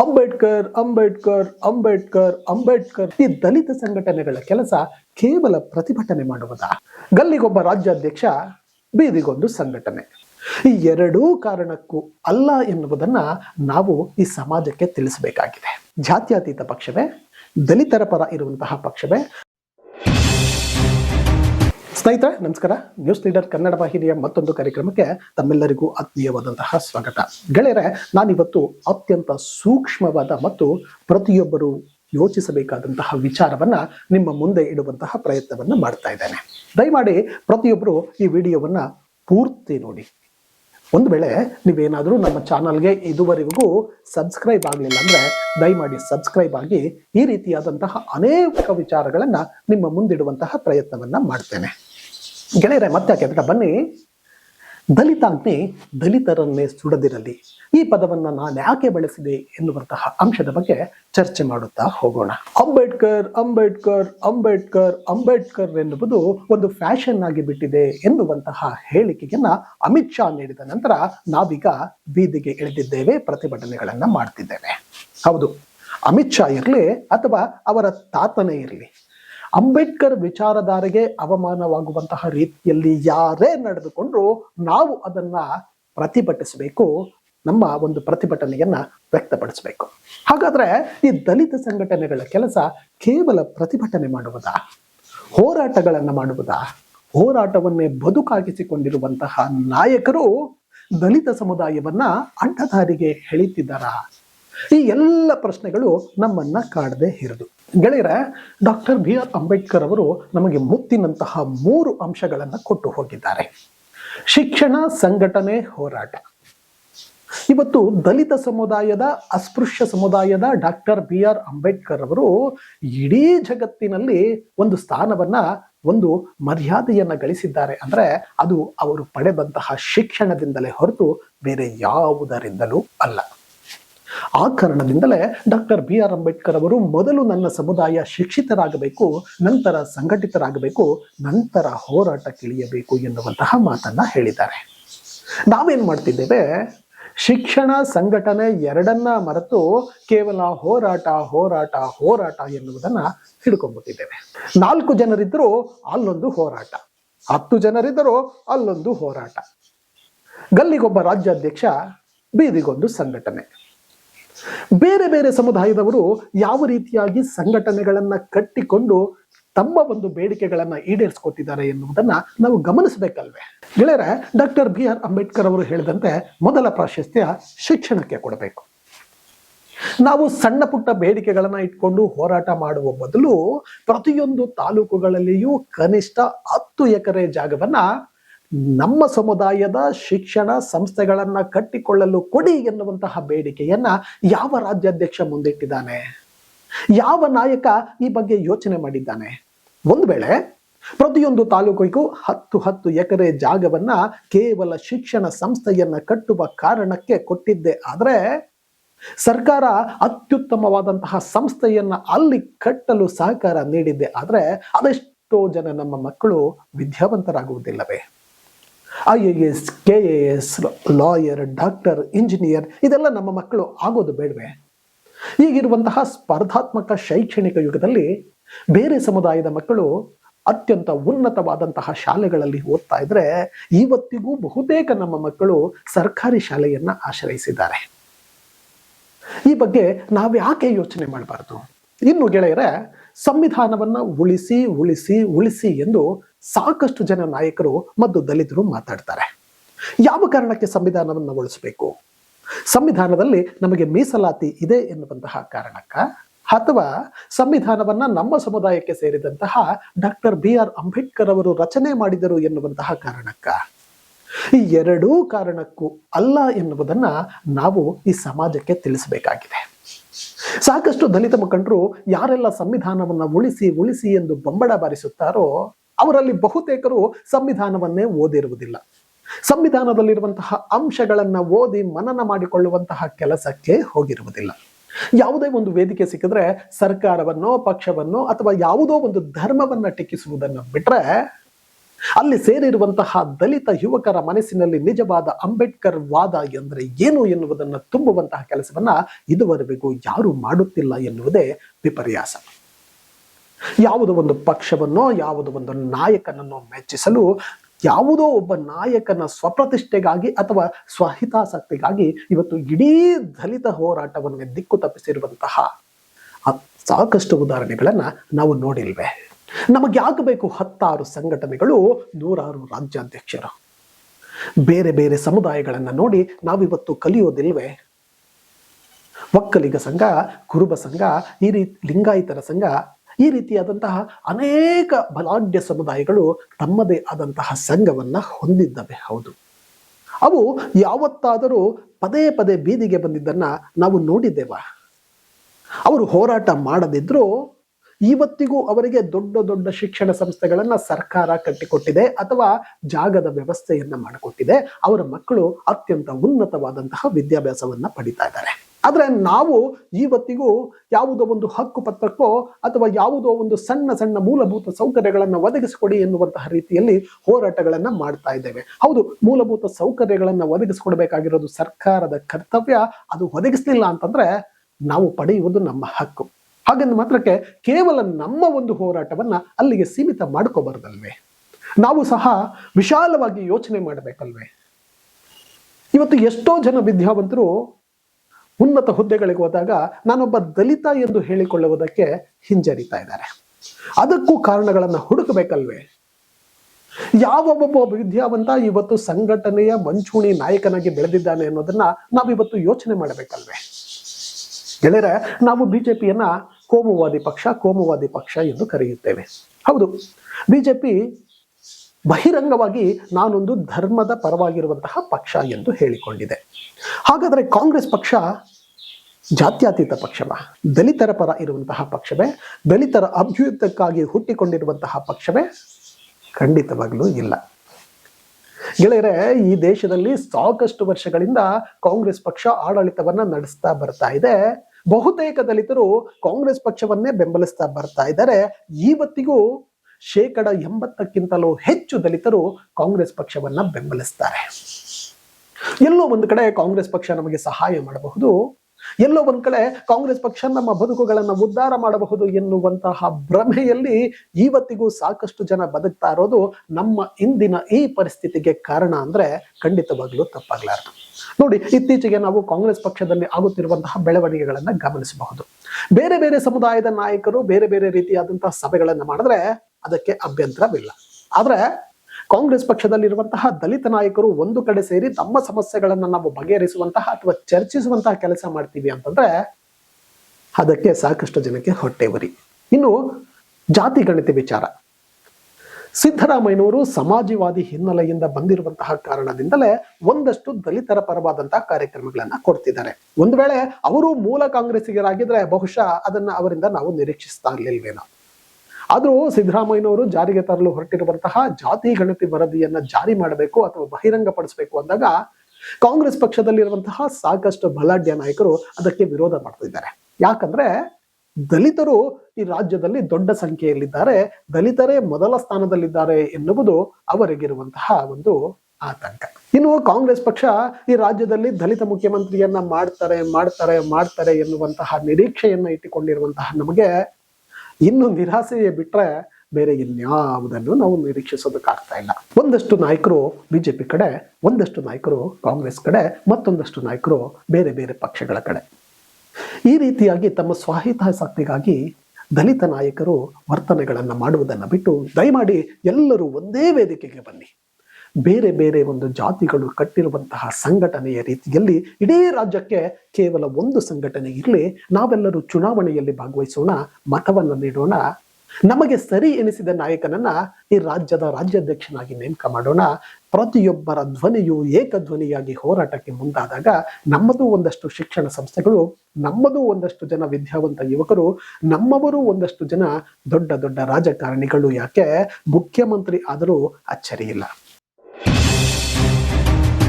ಅಂಬೇಡ್ಕರ್ ಅಂಬೇಡ್ಕರ್ ಅಂಬೇಡ್ಕರ್ ಅಂಬೇಡ್ಕರ್ ಈ ದಲಿತ ಸಂಘಟನೆಗಳ ಕೆಲಸ ಕೇವಲ ಪ್ರತಿಭಟನೆ ಮಾಡುವುದ. ಗಲ್ಲಿಗೊಬ್ಬ ರಾಜ್ಯಾಧ್ಯಕ್ಷ ಬೀದಿಗೊಂದು ಸಂಘಟನೆ. ಈ ಎರಡೂ ಕಾರಣಕ್ಕೂ ಅಲ್ಲ ಎನ್ನುವುದನ್ನ ನಾವು ಈ ಸಮಾಜಕ್ಕೆ ತಿಳಿಸಬೇಕಾಗಿದೆ. ಜಾತ್ಯತೀತ ಪಕ್ಷವೇ, ದಲಿತರ ಪರ ಇರುವಂತಹ ಪಕ್ಷವೇ ಸ್ನೇಹಿತರೆ, ನಮಸ್ಕಾರ. ನ್ಯೂಸ್ ಲೀಡರ್ ಕನ್ನಡ ವಾಹಿನಿಯ ಮತ್ತೊಂದು ಕಾರ್ಯಕ್ರಮಕ್ಕೆ ತಮ್ಮೆಲ್ಲರಿಗೂ ಆತ್ಮೀಯವಾದಂತಹ ಸ್ವಾಗತ. ಗೆಳೆಯರೆ, ನಾನಿವತ್ತು ಅತ್ಯಂತ ಸೂಕ್ಷ್ಮವಾದ ಮತ್ತು ಪ್ರತಿಯೊಬ್ಬರು ಯೋಚಿಸಬೇಕಾದಂತಹ ವಿಚಾರವನ್ನ ನಿಮ್ಮ ಮುಂದೆ ಇಡುವಂತಹ ಪ್ರಯತ್ನವನ್ನ ಮಾಡ್ತಾ ಇದ್ದೇನೆ. ದಯಮಾಡಿ ಪ್ರತಿಯೊಬ್ಬರು ಈ ವಿಡಿಯೋವನ್ನ ಪೂರ್ತಿ ನೋಡಿ. ಒಂದು ವೇಳೆ ನೀವೇನಾದರೂ ನಮ್ಮ ಚಾನಲ್ಗೆ ಇದುವರೆಗೂ ಸಬ್ಸ್ಕ್ರೈಬ್ ಆಗಲಿಲ್ಲ ಅಂದರೆ ದಯಮಾಡಿ ಸಬ್ಸ್ಕ್ರೈಬ್ ಆಗಿ ಈ ರೀತಿಯಾದಂತಹ ಅನೇಕ ವಿಚಾರಗಳನ್ನು ನಿಮ್ಮ ಮುಂದಿಡುವಂತಹ ಪ್ರಯತ್ನವನ್ನು ಮಾಡ್ತೇನೆ. ಗೆಳೆಯರೆ, ಮತ್ತೆ ಯಾಕೆ ಬನ್ನಿ. ದಲಿತಾಗ್ನಿ ದಲಿತರನ್ನೇ ಸುಡದಿರಲಿ. ಈ ಪದವನ್ನು ನಾನು ಯಾಕೆ ಬಳಸಿದೆ ಎನ್ನುವಂತಹ ಅಂಶದ ಬಗ್ಗೆ ಚರ್ಚೆ ಮಾಡುತ್ತಾ ಹೋಗೋಣ. ಅಂಬೇಡ್ಕರ್ ಅಂಬೇಡ್ಕರ್ ಅಂಬೇಡ್ಕರ್ ಅಂಬೇಡ್ಕರ್ ಎನ್ನುವುದು ಒಂದು ಫ್ಯಾಷನ್ ಆಗಿ ಬಿಟ್ಟಿದೆ ಎನ್ನುವಂತಹ ಹೇಳಿಕೆಯನ್ನ ಅಮಿತ್ ಶಾ ನೀಡಿದ ನಂತರ ನಾವೀಗ ಬೀದಿಗೆ ಇಳಿದಿದ್ದೇವೆ ಪ್ರತಿಭಟನೆಗಳನ್ನ ಮಾಡ್ತಿದ್ದೇವೆ. ಹೌದು, ಅಮಿತ್ ಶಾ ಇರಲಿ ಅಥವಾ ಅವರ ತಾತನೇ ಇರಲಿ. ಅಂಬೇಡ್ಕರ್ ವಿಚಾರಧಾರೆಗೆ ಅವಮಾನವಾಗುವಂತಹ ರೀತಿಯಲ್ಲಿ ಯಾರೇ ನಡೆದುಕೊಂಡ್ರು ನಾವು ಅದನ್ನ ಪ್ರತಿಭಟಿಸಬೇಕು, ನಮ್ಮ ಒಂದು ಪ್ರತಿಭಟನೆಯನ್ನ ವ್ಯಕ್ತಪಡಿಸಬೇಕು. ಹಾಗಾದ್ರೆ ಈ ದಲಿತ ಸಂಘಟನೆಗಳ ಕೆಲಸ ಕೇವಲ ಪ್ರತಿಭಟನೆ ಮಾಡುವುದಾ? ಹೋರಾಟಗಳನ್ನು ಮಾಡುವುದಾ? ಹೋರಾಟವನ್ನೇ ಬದುಕಾಗಿಸಿಕೊಂಡಿರುವಂತಹ ನಾಯಕರು ದಲಿತ ಸಮುದಾಯವನ್ನ ಅಡ್ಡದಾರಿಗೆ ಎಳಿತಿದ್ದಾರಾ ಈ ಎಲ್ಲ ಪ್ರಶ್ನೆಗಳು ನಮ್ಮನ್ನ ಕಾಡದೆ ಇರದು ಗೆಳೆಯರ, ಡಾಕ್ಟರ್ ಬಿ ಆರ್ ಅಂಬೇಡ್ಕರ್ ಅವರು ನಮಗೆ ಮುತ್ತಿನಂತಹ ಮೂರು ಅಂಶಗಳನ್ನು ಕೊಟ್ಟು ಹೋಗಿದ್ದಾರೆ. ಶಿಕ್ಷಣ, ಸಂಘಟನೆ, ಹೋರಾಟ. ಇವತ್ತು ದಲಿತ ಸಮುದಾಯದ, ಅಸ್ಪೃಶ್ಯ ಸಮುದಾಯದ ಡಾಕ್ಟರ್ ಬಿ ಆರ್ ಅಂಬೇಡ್ಕರ್ ಅವರು ಇಡೀ ಜಗತ್ತಿನಲ್ಲಿ ಒಂದು ಸ್ಥಾನವನ್ನ, ಒಂದು ಮರ್ಯಾದೆಯನ್ನ ಗಳಿಸಿದ್ದಾರೆ. ಅಂದ್ರೆ ಅದು ಅವರು ಪಡೆದಂತಹ ಶಿಕ್ಷಣದಿಂದಲೇ ಹೊರತು ಬೇರೆ ಯಾವುದರಿಂದಲೂ ಅಲ್ಲ. ಆ ಕಾರಣದಿಂದಲೇ ಡಾಕ್ಟರ್ ಬಿ ಆರ್ ಅಂಬೇಡ್ಕರ್ ಅವರು ಮೊದಲು ನನ್ನ ಸಮುದಾಯ ಶಿಕ್ಷಿತರಾಗಬೇಕು, ನಂತರ ಸಂಘಟಿತರಾಗಬೇಕು, ನಂತರ ಹೋರಾಟಕ್ಕಿಳಿಯಬೇಕು ಎನ್ನುವಂತಹ ಮಾತನ್ನ ಹೇಳಿದ್ದಾರೆ. ನಾವೇನ್ ಮಾಡ್ತಿದ್ದೇವೆ? ಶಿಕ್ಷಣ ಸಂಘಟನೆ ಎರಡನ್ನ ಮರೆತು ಕೇವಲ ಹೋರಾಟ ಹೋರಾಟ ಹೋರಾಟ ಎನ್ನುವುದನ್ನ ಹಿಡ್ಕೊಂಡ್ಬಿಟ್ಟಿದ್ದೇವೆ. ನಾಲ್ಕು ಜನರಿದ್ದರೂ ಅಲ್ಲೊಂದು ಹೋರಾಟ, ಹತ್ತು ಜನರಿದ್ದರೂ ಅಲ್ಲೊಂದು ಹೋರಾಟ. ಗಲ್ಲಿಗೊಬ್ಬ ರಾಜ್ಯಾಧ್ಯಕ್ಷ, ಬೀದಿಗೊಂದು ಸಂಘಟನೆ. ಬೇರೆ ಬೇರೆ ಸಮುದಾಯದವರು ಯಾವ ರೀತಿಯಾಗಿ ಸಂಘಟನೆಗಳನ್ನು ಕಟ್ಟಿಕೊಂಡು ತಮ್ಮ ಒಂದು ಬೇಡಿಕೆಗಳನ್ನು ಈಡೇರಿಸ್ಕೊತಿದ್ದಾರೆ ಎನ್ನುವುದನ್ನು ನಾವು ಗಮನಿಸಬೇಕಲ್ವೇ? ಗೆಳೆಯರೆ, ಡಾಕ್ಟರ್ ಬಿ ಆರ್ ಅಂಬೇಡ್ಕರ್ ಅವರು ಹೇಳಿದಂತೆ ಮೊದಲ ಪ್ರಾಶಸ್ತ್ಯ ಶಿಕ್ಷಣಕ್ಕೆ ಕೊಡಬೇಕು. ನಾವು ಸಣ್ಣ ಪುಟ್ಟ ಬೇಡಿಕೆಗಳನ್ನು ಇಟ್ಕೊಂಡು ಹೋರಾಟ ಮಾಡುವ ಬದಲು ಪ್ರತಿಯೊಂದು ತಾಲೂಕುಗಳಲ್ಲಿಯೂ ಕನಿಷ್ಠ ಹತ್ತು ಎಕರೆ ಜಾಗವನ್ನ ನಮ್ಮ ಸಮುದಾಯದ ಶಿಕ್ಷಣ ಸಂಸ್ಥೆಗಳನ್ನು ಕಟ್ಟಿಕೊಳ್ಳಲು ಕೊಡಿ ಎನ್ನುವಂತಹ ಬೇಡಿಕೆಯನ್ನ ಯಾವ ರಾಜ್ಯಾಧ್ಯಕ್ಷ ಮುಂದಿಟ್ಟಿದ್ದಾನೆ? ಯಾವ ನಾಯಕ ಈ ಬಗ್ಗೆ ಯೋಚನೆ ಮಾಡಿದ್ದಾನೆ? ಒಂದು ವೇಳೆ ಪ್ರತಿಯೊಂದು ತಾಲೂಕಿಗೂ ಹತ್ತು ಹತ್ತು ಎಕರೆ ಜಾಗವನ್ನ ಕೇವಲ ಶಿಕ್ಷಣ ಸಂಸ್ಥೆಯನ್ನ ಕಟ್ಟುವ ಕಾರಣಕ್ಕೆ ಕೊಟ್ಟಿದ್ದೆ ಆದರೆ ಸರ್ಕಾರ ಅತ್ಯುತ್ತಮವಾದಂತಹ ಸಂಸ್ಥೆಯನ್ನ ಅಲ್ಲಿ ಕಟ್ಟಲು ಸಹಕಾರ ನೀಡಿದ್ದೆ ಆದರೆ ಅದೆಷ್ಟೋ ಜನ ನಮ್ಮ ಮಕ್ಕಳು ವಿದ್ಯಾವಂತರಾಗುವುದಿಲ್ಲವೇ? I A S K A S lawyer doctor engineer ಇದೆಲ್ಲ ನಮ್ಮ ಮಕ್ಕಳು ಆಗೋದು ಬೇಡವೆ. ಈಗಿರುವಂತಹ ಸ್ಪರ್ಧಾತ್ಮಕ ಶೈಕ್ಷಣಿಕ ಯುಗದಲ್ಲಿ ಬೇರೆ ಸಮುದಾಯದ ಮಕ್ಕಳು ಅತ್ಯಂತ ಉನ್ನತವಾದಂತಹ ಶಾಲೆಗಳಲ್ಲಿ ಓದ್ತಾ ಇದ್ರೆ ಇವತ್ತಿಗೂ ಬಹುತೇಕ ನಮ್ಮ ಮಕ್ಕಳು ಸರ್ಕಾರಿ ಶಾಲೆಯನ್ನ ಆಶ್ರಯಿಸಿದ್ದಾರೆ. ಈ ಬಗ್ಗೆ ನಾವು ಯಾಕೆ ಯೋಚನೆ ಮಾಡಬಾರ್ದು? ಇನ್ನು ಗೆಳೆಯರೆ, ಸಂವಿಧಾನವನ್ನ ಉಳಿಸಿ ಉಳಿಸಿ ಉಳಿಸಿ ಎಂದು ಸಾಕಷ್ಟು ಜನ ನಾಯಕರು ಮತ್ತು ದಲಿತರು ಮಾತಾಡ್ತಾರೆ. ಯಾವ ಕಾರಣಕ್ಕೆ ಸಂವಿಧಾನವನ್ನು ಉಳಿಸಬೇಕು? ಸಂವಿಧಾನದಲ್ಲಿ ನಮಗೆ ಮೀಸಲಾತಿ ಇದೆ ಎನ್ನುವಂತಹ ಕಾರಣಕ್ಕ? ಅಥವಾ ಸಂವಿಧಾನವನ್ನ ನಮ್ಮ ಸಮುದಾಯಕ್ಕೆ ಸೇರಿದಂತಹ ಡಾಕ್ಟರ್ ಬಿ ಆರ್ ಅಂಬೇಡ್ಕರ್ ಅವರು ರಚನೆ ಮಾಡಿದರು ಎನ್ನುವಂತಹ ಕಾರಣಕ್ಕ? ಈ ಎರಡೂ ಕಾರಣಕ್ಕೂ ಅಲ್ಲ ಎನ್ನುವುದನ್ನ ನಾವು ಈ ಸಮಾಜಕ್ಕೆ ತಿಳಿಸಬೇಕಾಗಿದೆ. ಸಾಕಷ್ಟು ದಲಿತ ಮುಖಂಡರು ಯಾರೆಲ್ಲ ಸಂವಿಧಾನವನ್ನ ಉಳಿಸಿ ಉಳಿಸಿ ಎಂದು ಬೊಂಬಡ ಬಾರಿಸುತ್ತಾರೋ ಅವರಲ್ಲಿ ಬಹುತೇಕರು ಸಂವಿಧಾನವನ್ನೇ ಓದಿರುವುದಿಲ್ಲ. ಸಂವಿಧಾನದಲ್ಲಿರುವಂತಹ ಅಂಶಗಳನ್ನ ಓದಿ ಮನನ ಮಾಡಿಕೊಳ್ಳುವಂತಹ ಕೆಲಸಕ್ಕೆ ಹೋಗಿರುವುದಿಲ್ಲ. ಯಾವುದೇ ಒಂದು ವೇದಿಕೆ ಸಿಕ್ಕಿದ್ರೆ ಸರ್ಕಾರವನ್ನೋ, ಪಕ್ಷವನ್ನೋ ಅಥವಾ ಯಾವುದೋ ಒಂದು ಧರ್ಮವನ್ನ ಟೀಕಿಸುವುದನ್ನು ಬಿಟ್ರೆ ಅಲ್ಲಿ ಸೇರಿರುವಂತಹ ದಲಿತ ಯುವಕರ ಮನಸ್ಸಿನಲ್ಲಿ ನಿಜವಾದ ಅಂಬೇಡ್ಕರ್ ವಾದ ಎಂದರೆ ಏನು ಎನ್ನುವುದನ್ನು ತುಂಬುವಂತಹ ಕೆಲಸವನ್ನ ಇದುವರೆಗೂ ಯಾರು ಮಾಡುತ್ತಿಲ್ಲ ಎನ್ನುವುದೇ ವಿಪರ್ಯಾಸ. ಯಾವುದೋ ಒಂದು ಪಕ್ಷವನ್ನೋ, ಯಾವುದೋ ಒಂದು ನಾಯಕನನ್ನೋ ಮೆಚ್ಚಿಸಲು ಯಾವುದೋ ಒಬ್ಬ ನಾಯಕನ ಸ್ವಪ್ರತಿಷ್ಠೆಗಾಗಿ ಅಥವಾ ಸ್ವಹಿತಾಸಕ್ತಿಗಾಗಿ ಇವತ್ತು ಇಡೀ ದಲಿತ ಹೋರಾಟವನ್ನು ದಿಕ್ಕು ತಪ್ಪಿಸಿರುವಂತಹ ಸಾಕಷ್ಟು ಉದಾಹರಣೆಗಳನ್ನ ನಾವು ನೋಡಿಲ್ವೇ? ನಮಗೆ ಆಗಬೇಕು ಬೇಕು ಹತ್ತಾರು ಸಂಘಟನೆಗಳು, ನೂರಾರು ರಾಜ್ಯಾಧ್ಯಕ್ಷರು? ಬೇರೆ ಬೇರೆ ಸಮುದಾಯಗಳನ್ನ ನೋಡಿ ನಾವಿವತ್ತು ಕಲಿಯೋದಿಲ್ವೇ? ಒಕ್ಕಲಿಗ ಸಂಘ, ಕುರುಬ ಸಂಘ, ಈ ರೀತಿ ಲಿಂಗಾಯತರ ಸಂಘ ಈ ರೀತಿಯಾದಂತಹ ಅನೇಕ ಬಲಾಢ್ಯ ಸಮುದಾಯಗಳು ತಮ್ಮದೇ ಆದಂತಹ ಸಂಘವನ್ನು ಹೊಂದಿದ್ದವೆ. ಹೌದು. ಅವು ಯಾವತ್ತಾದರೂ ಪದೇ ಪದೇ ಬೀದಿಗೆ ಬಂದಿದ್ದನ್ನ ನಾವು ನೋಡಿದ್ದೇವಾ? ಅವರು ಹೋರಾಟ ಮಾಡದಿದ್ರು ಇವತ್ತಿಗೂ ಅವರಿಗೆ ದೊಡ್ಡ ದೊಡ್ಡ ಶಿಕ್ಷಣ ಸಂಸ್ಥೆಗಳನ್ನ ಸರ್ಕಾರ ಕಟ್ಟಿಕೊಟ್ಟಿದೆ ಅಥವಾ ಜಾಗದ ವ್ಯವಸ್ಥೆಯನ್ನ ಮಾಡಿಕೊಟ್ಟಿದೆ. ಅವರ ಮಕ್ಕಳು ಅತ್ಯಂತ ಉನ್ನತವಾದಂತಹ ವಿದ್ಯಾಭ್ಯಾಸವನ್ನ ಪಡಿತಾ ಇದ್ದಾರೆ. ಆದ್ರೆ ನಾವು ಇವತ್ತಿಗೂ ಯಾವುದೋ ಒಂದು ಹಕ್ಕು ಪತ್ರಕ್ಕೋ ಅಥವಾ ಯಾವುದೋ ಒಂದು ಸಣ್ಣ ಸಣ್ಣ ಮೂಲಭೂತ ಸೌಕರ್ಯಗಳನ್ನು ಒದಗಿಸಿಕೊಡಿ ಎನ್ನುವಂತಹ ರೀತಿಯಲ್ಲಿ ಹೋರಾಟಗಳನ್ನು ಮಾಡ್ತಾ ಇದ್ದೇವೆ. ಹೌದು, ಮೂಲಭೂತ ಸೌಕರ್ಯಗಳನ್ನು ಒದಗಿಸಿಕೊಡ್ಬೇಕಾಗಿರೋದು ಸರ್ಕಾರದ ಕರ್ತವ್ಯ. ಅದು ಒದಗಿಸ್ಲಿಲ್ಲ ಅಂತಂದ್ರೆ ನಾವು ಪಡೆಯುವುದು ನಮ್ಮ ಹಕ್ಕು. ಹಾಗೆಂದ ಮಾತ್ರಕ್ಕೆ ಕೇವಲ ನಮ್ಮ ಒಂದು ಹೋರಾಟವನ್ನ ಅಲ್ಲಿಗೆ ಸೀಮಿತ ಮಾಡ್ಕೋಬಾರ್ದಲ್ವೇ? ನಾವು ಸಹ ವಿಶಾಲವಾಗಿ ಯೋಚನೆ ಮಾಡಬೇಕಲ್ವೇ? ಇವತ್ತು ಎಷ್ಟೋ ಜನ ವಿದ್ಯಾವಂತರು ಉನ್ನತ ಹುದ್ದೆಗಳಿಗೆ ಹೋದಾಗ ನಾನೊಬ್ಬ ದಲಿತ ಎಂದು ಹೇಳಿಕೊಳ್ಳುವುದಕ್ಕೆ ಹಿಂಜರಿತಾ ಇದ್ದಾರೆ. ಅದಕ್ಕೂ ಕಾರಣಗಳನ್ನು ಹುಡುಕಬೇಕಲ್ವೇ? ಯಾವ ಒಬ್ಬ ವಿದ್ಯಾವಂತ ಇವತ್ತು ಸಂಘಟನೆಯ ಮಂಚೂಣಿ ನಾಯಕನಾಗಿ ಬೆಳೆದಿದ್ದಾನೆ ಅನ್ನೋದನ್ನ ನಾವಿವತ್ತು ಯೋಚನೆ ಮಾಡಬೇಕಲ್ವೇ? ಗೆಳೆಯರೆ, ನಾವು ಬಿಜೆಪಿಯನ್ನ ಕೋಮುವಾದಿ ಪಕ್ಷ ಕೋಮುವಾದಿ ಪಕ್ಷ ಎಂದು ಕರೆಯುತ್ತೇವೆ. ಹೌದು ಬಿಜೆಪಿ ಬಹಿರಂಗವಾಗಿ ನಾನೊಂದು ಧರ್ಮದ ಪರವಾಗಿರುವಂತಹ ಪಕ್ಷ ಎಂದು ಹೇಳಿಕೊಂಡಿದೆ. ಹಾಗಾದರೆ ಕಾಂಗ್ರೆಸ್ ಪಕ್ಷ ಜಾತ್ಯತೀತ ಪಕ್ಷವ? ದಲಿತರ ಪರ ಇರುವಂತಹ ಪಕ್ಷವೇ? ದಲಿತರ ಅಭ್ಯುದಯಕ್ಕಾಗಿ ಹುಟ್ಟಿಕೊಂಡಿರುವಂತಹ ಪಕ್ಷವೇ? ಖಂಡಿತವಾಗಲೂ ಇಲ್ಲ. ಗೆಳೆಯರೆ, ಈ ದೇಶದಲ್ಲಿ ಸಾಕಷ್ಟು ವರ್ಷಗಳಿಂದ ಕಾಂಗ್ರೆಸ್ ಪಕ್ಷ ಆಡಳಿತವನ್ನ ನಡೆಸ್ತಾ ಬರ್ತಾ ಇದೆ. ಬಹುತೇಕ ದಲಿತರು ಕಾಂಗ್ರೆಸ್ ಪಕ್ಷವನ್ನೇ ಬೆಂಬಲಿಸ್ತಾ ಬರ್ತಾ ಇದ್ದಾರೆ. ಇವತ್ತಿಗೂ ಶೇಕಡ ಎಂಬತ್ತಕ್ಕಿಂತಲೂ ಹೆಚ್ಚು ದಲಿತರು ಕಾಂಗ್ರೆಸ್ ಪಕ್ಷವನ್ನ ಬೆಂಬಲಿಸ್ತಾರೆ. ಎಲ್ಲೋ ಒಂದು ಕಡೆ ಕಾಂಗ್ರೆಸ್ ಪಕ್ಷ ನಮಗೆ ಸಹಾಯ ಮಾಡಬಹುದು. ಎಲ್ಲೋ ಒಂದ್ ಕಡೆ ಕಾಂಗ್ರೆಸ್ ಪಕ್ಷ ನಮ್ಮ ಬದುಕುಗಳನ್ನ ಉದ್ಧಾರ ಮಾಡಬಹುದು ಎನ್ನುವಂತಹ ಭ್ರಮೆಯಲ್ಲಿ ಇವತ್ತಿಗೂ ಸಾಕಷ್ಟು ಜನ ಬದುಕ್ತಾ ಇರೋದು ನಮ್ಮ ಇಂದಿನ ಈ ಪರಿಸ್ಥಿತಿಗೆ ಕಾರಣ ಅಂದ್ರೆ ಖಂಡಿತವಾಗ್ಲೂ ತಪ್ಪಾಗ್ಲಾರ್ದು. ನೋಡಿ, ಇತ್ತೀಚೆಗೆ ನಾವು ಕಾಂಗ್ರೆಸ್ ಪಕ್ಷದಲ್ಲಿ ಆಗುತ್ತಿರುವಂತಹ ಬೆಳವಣಿಗೆಗಳನ್ನ ಗಮನಿಸಬಹುದು. ಬೇರೆ ಬೇರೆ ಸಮುದಾಯದ ನಾಯಕರು ಬೇರೆ ಬೇರೆ ರೀತಿಯಾದಂತಹ ಸಭೆಗಳನ್ನ ಮಾಡಿದ್ರೆ ಅದಕ್ಕೆ ಅಭ್ಯಂತರವಿಲ್ಲ. ಆದ್ರೆ ಕಾಂಗ್ರೆಸ್ ಪಕ್ಷದಲ್ಲಿರುವಂತಹ ದಲಿತ ನಾಯಕರು ಒಂದು ಕಡೆ ಸೇರಿ ತಮ್ಮ ಸಮಸ್ಯೆಗಳನ್ನ ನಾವು ಬಗೆಹರಿಸುವಂತಹ ಅಥವಾ ಚರ್ಚಿಸುವಂತಹ ಕೆಲಸ ಮಾಡ್ತೀವಿ ಅಂತಂದ್ರೆ ಅದಕ್ಕೆ ಸಾಕಷ್ಟು ಜನಕ್ಕೆ ಹೊಟ್ಟೆ ಉರಿ. ಇನ್ನು ಜಾತಿ ಗಣಿತ ವಿಚಾರ. ಸಿದ್ದರಾಮಯ್ಯನವರು ಸಮಾಜವಾದಿ ಹಿನ್ನೆಲೆಯಿಂದ ಬಂದಿರುವಂತಹ ಕಾರಣದಿಂದಲೇ ಒಂದಷ್ಟು ದಲಿತರ ಪರವಾದಂತಹ ಕಾರ್ಯಕ್ರಮಗಳನ್ನ ಕೊಡ್ತಿದ್ದಾರೆ. ಒಂದು ವೇಳೆ ಅವರು ಮೂಲ ಕಾಂಗ್ರೆಸ್ಸಿಗರಾಗಿದ್ರೆ ಬಹುಶಃ ಅದನ್ನ ಅವರಿಂದ ನಾವು ನಿರೀಕ್ಷಿಸ್ತಾ ಇರ್ಲಿಲ್ವೇನೋ. ಆದ್ರೂ ಸಿದ್ದರಾಮಯ್ಯನವರು ಜಾರಿಗೆ ತರಲು ಹೊರಟಿರುವಂತಹ ಜಾತಿ ಗಣತಿ ವರದಿಯನ್ನ ಜಾರಿ ಮಾಡಬೇಕು ಅಥವಾ ಬಹಿರಂಗಪಡಿಸಬೇಕು ಅಂದಾಗ ಕಾಂಗ್ರೆಸ್ ಪಕ್ಷದಲ್ಲಿರುವಂತಹ ಸಾಕಷ್ಟು ಬಲಾಢ್ಯ ನಾಯಕರು ಅದಕ್ಕೆ ವಿರೋಧ ಮಾಡ್ತಿದ್ದಾರೆ ಯಾಕಂದ್ರೆ ದಲಿತರು ಈ ರಾಜ್ಯದಲ್ಲಿ ದೊಡ್ಡ ಸಂಖ್ಯೆಯಲ್ಲಿದ್ದಾರೆ. ದಲಿತರೇ ಮೊದಲ ಸ್ಥಾನದಲ್ಲಿದ್ದಾರೆ ಎನ್ನುವುದು ಅವರಿಗಿರುವಂತಹ ಒಂದು ಆತಂಕ. ಇನ್ನು ಕಾಂಗ್ರೆಸ್ ಪಕ್ಷ ಈ ರಾಜ್ಯದಲ್ಲಿ ದಲಿತ ಮುಖ್ಯಮಂತ್ರಿಯನ್ನ ಮಾಡ್ತಾರೆ ಮಾಡ್ತಾರೆ ಮಾಡ್ತಾರೆ ಎನ್ನುವಂತಹ ನಿರೀಕ್ಷೆಯನ್ನ ಇಟ್ಟುಕೊಂಡಿರುವಂತಹ ನಮಗೆ ಇನ್ನು ನಿರಾಸೆಯೇ ಬಿಟ್ರೆ ಬೇರೆ ಇನ್ಯಾವುದನ್ನು ನಾವು ನಿರೀಕ್ಷಿಸೋದಕ್ಕಾಗ್ತಾ ಇಲ್ಲ. ಒಂದಷ್ಟು ನಾಯಕರು ಬಿಜೆಪಿ ಕಡೆ, ಒಂದಷ್ಟು ನಾಯಕರು ಕಾಂಗ್ರೆಸ್ ಕಡೆ, ಮತ್ತೊಂದಷ್ಟು ನಾಯಕರು ಬೇರೆ ಬೇರೆ ಪಕ್ಷಗಳ ಕಡೆ. ಈ ರೀತಿಯಾಗಿ ತಮ್ಮ ಸ್ವಾಹಿತಾಸಕ್ತಿಗಾಗಿ ದಲಿತ ನಾಯಕರು ವರ್ತನೆಗಳನ್ನು ಮಾಡುವುದನ್ನು ಬಿಟ್ಟು ದಯಮಾಡಿ ಎಲ್ಲರೂ ಒಂದೇ ವೇದಿಕೆಗೆ ಬನ್ನಿ. ಬೇರೆ ಬೇರೆ ಒಂದು ಜಾತಿಗಳು ಕಟ್ಟಿರುವಂತಹ ಸಂಘಟನೆಯ ರೀತಿಯಲ್ಲಿ ಇಡೀ ರಾಜ್ಯಕ್ಕೆ ಕೇವಲ ಒಂದು ಸಂಘಟನೆ ಇರಲಿ, ನಾವೆಲ್ಲರೂ ಚುನಾವಣೆಯಲ್ಲಿ ಭಾಗವಹಿಸೋಣ, ಮತವನ್ನು ನೀಡೋಣ. ನಮಗೆ ಸರಿ ಎನಿಸಿದ ನಾಯಕನನ್ನ ಈ ರಾಜ್ಯದ ರಾಜ್ಯಾಧ್ಯಕ್ಷನಾಗಿ ನೇಮಕ ಮಾಡೋಣ. ಪ್ರತಿಯೊಬ್ಬರ ಧ್ವನಿಯು ಏಕಧ್ವನಿಯಾಗಿ ಹೋರಾಟಕ್ಕೆ ಮುಂದಾದಾಗ ನಮ್ಮದು ಒಂದಷ್ಟು ಶಿಕ್ಷಣ ಸಂಸ್ಥೆಗಳು, ನಮ್ಮದು ಒಂದಷ್ಟು ಜನ ವಿದ್ಯಾವಂತ ಯುವಕರು, ನಮ್ಮವರು ಒಂದಷ್ಟು ಜನ ದೊಡ್ಡ ದೊಡ್ಡ ರಾಜಕಾರಣಿಗಳು. ಯಾಕೆ? ಮುಖ್ಯಮಂತ್ರಿ ಆದರೂ ಅಚ್ಚರಿ ಇಲ್ಲ.